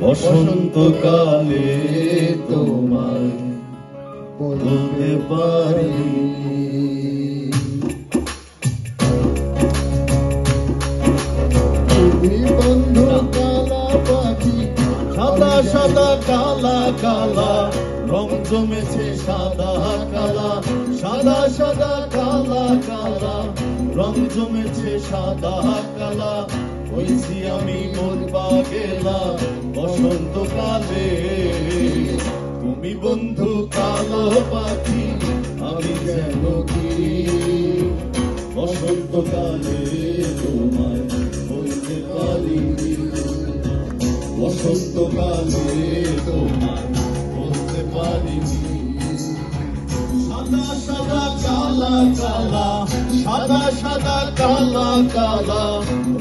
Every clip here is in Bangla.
বসন্তকালে তোমায় বলতে পারি। বন্ধু কালা পাখি সাদা সাদা, কালা কালা, রং জমেছে সাদা, কালা, সাদা সাদা, কালা কালা, রং জমেছে সাদা, কালা হইছি আমি মরবা গেলা বসন্তকালে। তুমি বন্ধু কালো পাখি, আমি যেন কি? বসন্তকালে তোমায় বলতে পারি। বসন্তকালে তোমায় বলতে পারিনি সাদা সাদা, কালা কালা, সাদা সাদা, কালা কালা।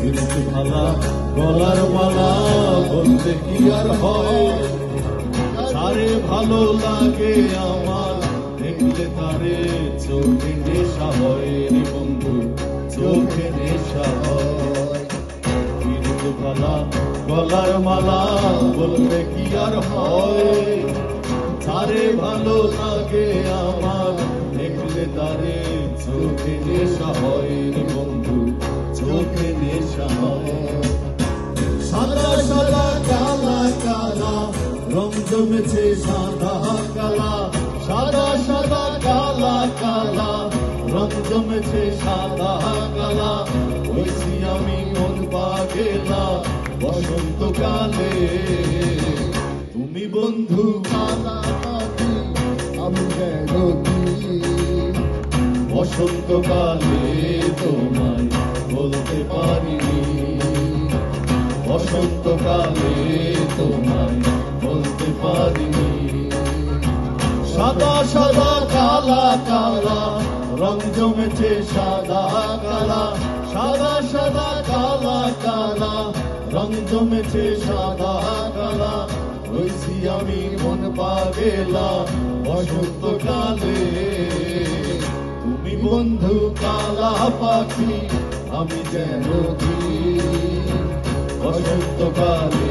কিন্তু ভালা গলার মালা বলতে কি আর হয়? তারে ভালো লাগে আমার, দেখলে তারে চোখে নেশা হয় রে বন্ধু, চোখে নেশা হয়। কিন্তু ভালা গলার মালা বলতে কি আর হয়? তারে ভালো লাগে আমার, দেখলে তারে চোখে নেশা হয় রে বন্ধু। চোখে সাদা সাদা, কালা কালা, রং জমেছে সাদা, কালা। সাদা সাদা, কালা কালা, রং জমেছে সাদা, কালা। হয়েছি আমি মন পাগেলা, বসন্তকালে। তুমি বন্ধু কালা আমি কি? বসন্তকালে তোমায় বসন্তকালে তোমায় বলতে পারিনি। সাদা সাদা, কালা কালা, রং জমেছে সাদা, কালা। সাদা সাদা, কালা কালা, রং জমেছে সাদা, কালা। হয়েছি আমি মন পাগেলা বসন্তকালে তুমি বন্ধু কালা পাখি, আমি যেন কি বসন্তকালে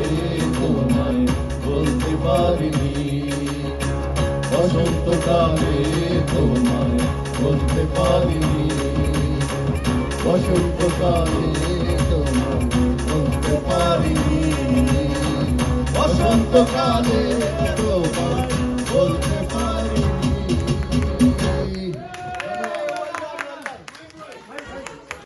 তোমায় বলতে পারিনি। বসন্তকালে তোমায় বলতে পারিনি। বসন্তকালে তোমায় বলতে পারিনি। বসন্তকালে